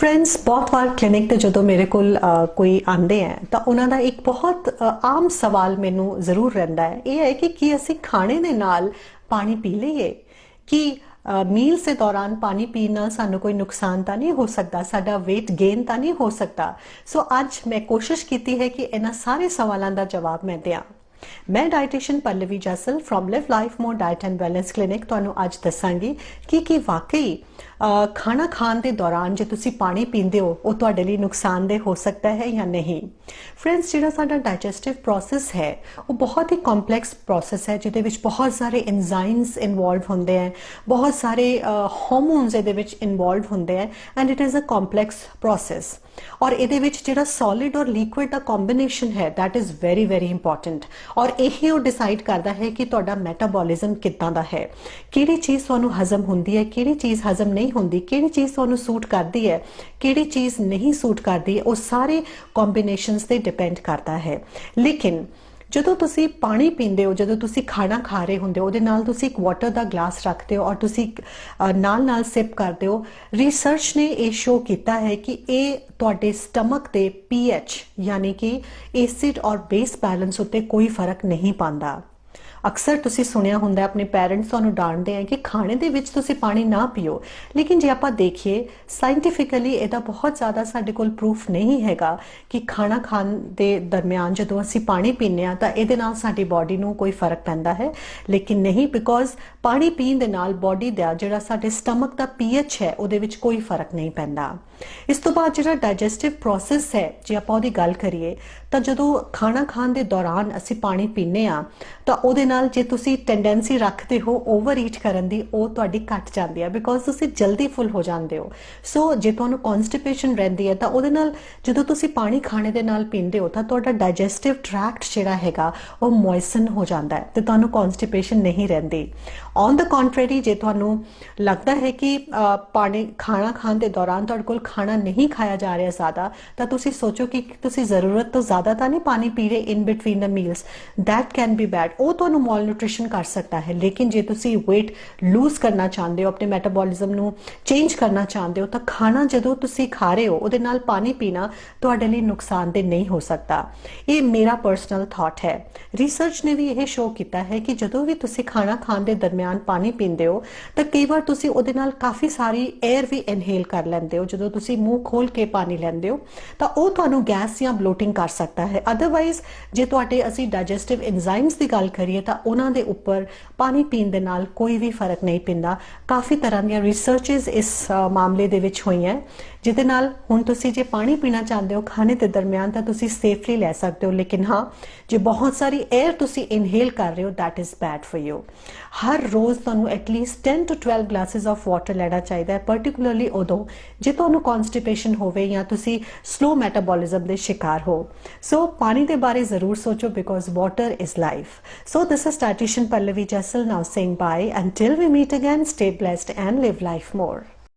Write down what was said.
Friends ਬਹੁਤ ਵਾਰ clinic ਤੇ ਜਦੋਂ ਮੇਰੇ ਕੋਲ ਕੋਈ ਆਂਦੇ ਹੈ ਤਾਂ ਉਹਨਾਂ ਦਾ ਇੱਕ ਬਹੁਤ ਆਮ ਸਵਾਲ ਮੈਨੂੰ ਜ਼ਰੂਰ ਰਹਿੰਦਾ ਹੈ ਇਹ ਹੈ ਕਿ ਕੀ ਅਸੀਂ ਖਾਣੇ ਦੇ ਨਾਲ ਪਾਣੀ ਪੀ ਲਈਏ ਕਿ ਮੀਲਸ ਦੇ ਦੌਰਾਨ ਪਾਣੀ ਪੀਣ ਨਾਲ ਸਾਨੂੰ ਕੋਈ ਨੁਕਸਾਨ ਤਾਂ ਨਹੀਂ ਹੋ ਸਕਦਾ ਸਾਡਾ weight gain ਤਾਂ ਨਹੀਂ ਹੋ ਸਕਦਾ ਸੋ ਅੱਜ ਮੈਂ ਕੋਸ਼ਿਸ਼ ਕੀਤੀ ਹੈ ਕਿ ਇਹਨਾਂ ਸਾਰੇ ਸਵਾਲਾਂ ਦਾ ਜਵਾਬ ਮੈਂ ਦਿਆਂ ਮੈਂ dietician Pallavi Jasal from live life more diet and wellness clinic ਤੁਹਾਨੂੰ ਅੱਜ ਦੱਸਾਂਗੀ ਕਿ ਕੀ ਵਾਕਈ ਖਾਣਾ ਖਾਣ ਦੇ ਦੌਰਾਨ ਜੇ ਤੁਸੀਂ ਪਾਣੀ ਪੀਂਦੇ ਹੋ, ਉਹ ਤੁਹਾਡੇ ਲਈ ਨੁਕਸਾਨਦੇਹ ਹੋ ਸਕਦਾ ਹੈ ਜਾਂ ਨਹੀਂ? ਫਰੈਂਡਸ ਜਿਹੜਾ ਸਾਡਾ ਡਾਈਜੈਸਟਿਵ ਪ੍ਰੋਸੈਸ ਹੈ, ਉਹ ਬਹੁਤ ਹੀ ਕੰਪਲੈਕਸ ਪ੍ਰੋਸੈਸ ਹੈ, ਜਿਹਦੇ ਵਿੱਚ ਬਹੁਤ ਸਾਰੇ ਐਂਜ਼ਾਈਮਸ ਇਨਵੋਲਵ ਹੁੰਦੇ ਹੈ, ਬਹੁਤ ਸਾਰੇ ਹਾਰਮੋਨਸ ਇਹਦੇ ਵਿੱਚ ਇਨਵੋਲਵ ਹੁੰਦੇ ਹੈ and it is a complex process ਔਰ ਇਹਦੇ ਵਿੱਚ ਜਿਹੜਾ ਸੋਲਿਡ ਔਰ ਲਿਕੁਇਡ ਦਾ ਕੰਬੀਨੇਸ਼ਨ ਹੈ, that is very very important ਔਰ ਇਹ ਉਹ ਡਿਸਾਈਡ ਕਰਦਾ ਹੈ ਕਿ ਤੁਹਾਡਾ ਮੈਟਾਬੋਲਿਜ਼ਮ ਕਿੱਦਾਂ ਦਾ ਹੈ। ਕਿਹੜੀ ਚੀਜ਼ ਤੁਹਾਨੂੰ ਹਜ਼ਮ ਹੁੰਦੀ ਹੈ, ਕਿਹੜੀ ਚੀਜ਼ ਹਜ਼ਮ ਨਹੀਂ ਹੁੰਦੀ, ਕਿਹੜੀ ਚੀਜ਼ ਤੁਹਾਨੂੰ ਸੂਟ ਕਰਦੀ ਹੈ, ਕਿਹੜੀ ਚੀਜ਼ ਨਹੀਂ ਸੂਟ ਕਰਦੀ, ਉਹ ਸਾਰੇ ਕੰਬੀਨੇਸ਼ਨਸ ਤੇ ਡਿਪੈਂਡ ਕਰਦਾ ਹੈ। ਲੇਕਿਨ ਜਦੋਂ ਤੁਸੀਂ ਪਾਣੀ ਪੀਂਦੇ ਹੋ, ਜਦੋਂ ਤੁਸੀਂ ਖਾਣਾ ਖਾ ਰਹੇ ਹੁੰਦੇ ਹੋ, ਉਹਦੇ ਨਾਲ ਤੁਸੀਂ ਇੱਕ ਵਾਟਰ ਦਾ ਗਲਾਸ ਰੱਖਦੇ ਹੋ ਔਰ ਤੁਸੀਂ ਨਾਲ ਨਾਲ ਸਿਪ ਕਰਦੇ ਹੋ ਰਿਸਰਚ ਨੇ ਇਹ ਸ਼ੋਅ ਕੀਤਾ ਹੈ ਕਿ ਇਹ ਤੁਹਾਡੇ ਸਟਮਕ ਦੇ ਪੀਐਚ ਯਾਨੀ ਕਿ ਐਸਿਡ ਔਰ ਬੇਸ ਬੈਲੈਂਸ ਉੱਤੇ ਕੋਈ ਫ਼ਰਕ ਨਹੀਂ ਪਾਉਂਦਾ। ਅਕਸਰ ਤੁਸੀਂ ਸੁਣਿਆ ਹੁੰਦਾ ਆਪਣੇ ਪੈਰੈਂਟਸ ਤੁਹਾਨੂੰ ਡਾਂਟਦੇ ਆ ਕਿ ਖਾਣੇ ਦੇ ਵਿੱਚ ਤੁਸੀਂ ਪਾਣੀ ਨਾ ਪੀਓ। ਲੇਕਿਨ ਜੇ ਆਪਾਂ ਦੇਖੀਏ ਸਾਇੰਟੀਫਿਕਲੀ ਇਹਦਾ ਬਹੁਤ ਜ਼ਿਆਦਾ ਸਾਡੇ ਕੋਲ ਪ੍ਰੂਫ ਨਹੀਂ ਹੈਗਾ ਕਿ ਖਾਣਾ ਖਾਣ ਦੇ ਦਰਮਿਆਨ ਜਦੋਂ ਅਸੀਂ ਪਾਣੀ ਪੀਂਦੇ ਆ ਤਾਂ ਇਹਦੇ ਨਾਲ ਸਾਡੀ ਬਾਡੀ ਨੂੰ ਕੋਈ ਫ਼ਰਕ ਪੈਂਦਾ ਹੈ। ਲੇਕਿਨ ਨਹੀਂ ਬਿਕੋਜ਼ ਪਾਣੀ ਪੀਣ ਦੇ ਨਾਲ ਬਾਡੀ ਦਾ ਜਿਹੜਾ ਸਾਡੇ ਸਟਮਕ ਦਾ ਪੀਐਚ ਹੈ, ਉਹਦੇ ਵਿੱਚ ਕੋਈ ਫ਼ਰਕ ਨਹੀਂ ਪੈਂਦਾ। ਇਸ ਤੋਂ ਬਾਅਦ ਜਿਹੜਾ ਡਾਈਜੈਸਟਿਵ ਪ੍ਰੋਸੈਸ ਹੈ, ਜੇ ਆਪਾਂ ਉਹਦੀ ਗੱਲ ਕਰੀਏ, ਤਾਂ ਜਦੋਂ ਖਾਣਾ ਖਾਣ ਦੇ ਦੌਰਾਨ ਅਸੀਂ ਪਾਣੀ ਪੀਂਦੇ ਆ ਤਾਂ ਉਹਦੇ ਨਾਲ ਜੇ ਤੁਸੀਂ ਟੈਂਡੈਂਸੀ ਰੱਖਦੇ ਹੋ ਓਵਰ ਈਟ ਕਰਨ ਦੀ, ਉਹ ਤੁਹਾਡੀ ਘਟ ਜਾਂਦੀ ਹੈ ਬਿਕੋਜ਼ ਤੁਸੀਂ ਜਲਦੀ ਫੁੱਲ ਹੋ ਜਾਂਦੇ ਹੋ। ਸੋ ਜੇ ਤੁਹਾਨੂੰ ਕਨਸਟੀਪੇਸ਼ਨ ਰਹਿੰਦੀ ਹੈ ਤਾਂ ਉਹਦੇ ਨਾਲ ਜਦੋਂ ਤੁਸੀਂ ਪਾਣੀ ਖਾਣੇ ਦੇ ਨਾਲ ਪੀਂਦੇ ਹੋ, ਤਾਂ ਤੁਹਾਡਾ ਡਾਈਜੈਸਟਿਵ ਟਰੈਕਟ ਜਿਹੜਾ ਹੈਗਾ, ਉਹ ਮੋਇਸਨ ਹੋ ਜਾਂਦਾ ਹੈ ਤੇ ਤੁਹਾਨੂੰ ਕਨਸਟੀਪੇਸ਼ਨ ਨਹੀਂ ਰਹਿੰਦੀ। ਔਨ ਦਾ ਕੰਟਰਰੀ ਜੇ ਤੁਹਾਨੂੰ ਲੱਗਦਾ ਹੈ ਕਿ ਪਾਣੀ, ਖਾਣਾ ਖਾਣ ਦੇ ਦੌਰਾਨ ਤੁਹਾਡੇ ਕੋਲ ਖਾਣਾ ਨਹੀਂ ਖਾਇਆ ਜਾ ਰਿਹਾ ਜ਼ਿਆਦਾ, ਤਾਂ ਤੁਸੀਂ ਸੋਚੋ ਕਿ ਤੁਸੀਂ ਜ਼ਰੂਰਤ ਤੋਂ ਜ਼ਿਆਦਾ ਤਾਂ ਨਹੀਂ ਪਾਣੀ ਪੀ ਰਹੇ in between the meals that can be bad ਉਹ ਤੁਹਾਨੂੰ ਮਾਲ ਨਿਊਟ੍ਰੀਸ਼ਨ ਕਰ ਸਕਦਾ ਹੈ। ਲੇਕਿਨ ਜੇ ਤੁਸੀਂ weight ਲੂਜ਼ ਕਰਨਾ ਚਾਹੁੰਦੇ ਹੋ, ਆਪਣੇ ਮੈਟਾਬੋਲਿਜ਼ਮ ਨੂੰ ਚੇਂਜ ਕਰਨਾ ਚਾਹੁੰਦੇ ਹੋ, ਤਾਂ ਖਾਣਾ ਜਦੋਂ ਤੁਸੀਂ ਖਾ ਰਹੇ ਹੋ, ਉਹਦੇ ਨਾਲ ਪਾਣੀ ਪੀਣਾ ਤੁਹਾਡੇ ਲਈ ਨੁਕਸਾਨਦੇਹ ਨਹੀਂ ਹੋ ਸਕਦਾ। ਇਹ ਮੇਰਾ ਪਰਸਨਲ ਥਾਟ ਹੈ। ਰਿਸਰਚ ਨੇ ਵੀ ਇਹ ਸ਼ੋ ਕੀਤਾ ਹੈ ਕਿ ਜਦੋਂ ਵੀ ਤੁਸੀਂ ਖਾਣਾ ਖਾਣ ਦੇ ਦਰਮਿਆਨ ਪਾਣੀ ਪੀਂਦੇ ਹੋ, ਤਾਂ ਕਈ ਵਾਰ ਤੁਸੀਂ ਉਹਦੇ ਨਾਲ ਕਾਫੀ ਸਾਰੀ 에ਅਰ ਵੀ ਇਨਹੇਲ ਕਰ ਲੈਂਦੇ ਹੋ। ਜਦੋਂ ਤੁਸੀਂ ਮੂੰਹ ਖੋਲ ਕੇ ਪਾਣੀ ਲੈਂਦੇ ਹੋ, ਤਾਂ ਉਹ ਤੁਹਾਨੂੰ ਗੈਸ ਜਾਂ ਬਲੋਟਿੰਗ ਕਰ ਸਕਦਾ ਹੈ। ਅਦਰਵਾਈਜ਼ ਜੇ ਤੁਹਾਡੇ ਅਸੀਂ ਡਾਈਜੈਸਟਿਵ ਐਂਜ਼ਾਈਮਸ ਦੀ ਗੱਲ ਕਰੀਏ ਤਾਂ ਉਹਨਾਂ ਦੇ ਉੱਪਰ ਪਾਣੀ ਪੀਣ ਦੇ ਨਾਲ ਕੋਈ ਵੀ ਫ਼ਰਕ ਨਹੀਂ ਪੈਂਦਾ। ਕਾਫੀ ਤਰ੍ਹਾਂ ਦੀਆਂ ਰਿਸਰਚਸ ਇਸ ਮਾਮਲੇ ਦੇ ਵਿੱਚ ਹੋਈਆਂ ਜਿਹਦੇ ਨਾਲ ਹੁਣ ਤੁਸੀਂ ਜੇ ਪਾਣੀ ਪੀਣਾ ਚਾਹੁੰਦੇ ਹੋ ਖਾਣੇ ਦੇ ਦਰਮਿਆਨ ਤਾਂ ਤੁਸੀਂ ਸੇਫਲੀ ਲੈ ਸਕਦੇ ਹੋ, ਲੇਕਿਨ ਹਾਂ, ਜੇ ਬਹੁਤ ਸਾਰੀ 에ਅਰ ਤੁਸੀਂ ਇਨਹੇਲ ਕਰ ਰਹੇ ਹੋ that is bad for you ਹਰ ਰੋਜ਼ ਤੁਹਾਨੂੰ at least 10 to 12 glasses of water ਲੈਣਾ ਚਾਹੀਦਾ ਹੈ ਪਾਰਟਿਕੂਲਰਲੀ ਉਦੋਂ ਜੇ ਤੁਹਾਨੂੰ ਕਨਸਟੀਪੇਸ਼ਨ ਹੋਵੇ ਜਾਂ ਤੁਸੀਂ ਸਲੋ ਮੈਟਾਬੋਲਿਜ਼ਮ ਦੇ ਸ਼ਿਕਾਰ ਹੋ। ਸੋ ਪਾਣੀ ਦੇ ਬਾਰੇ ਜ਼ਰੂਰ ਸੋਚੋ because water is life so the This is statistician Pallavi Jessel now saying bye. Until we meet again, stay blessed and live life more.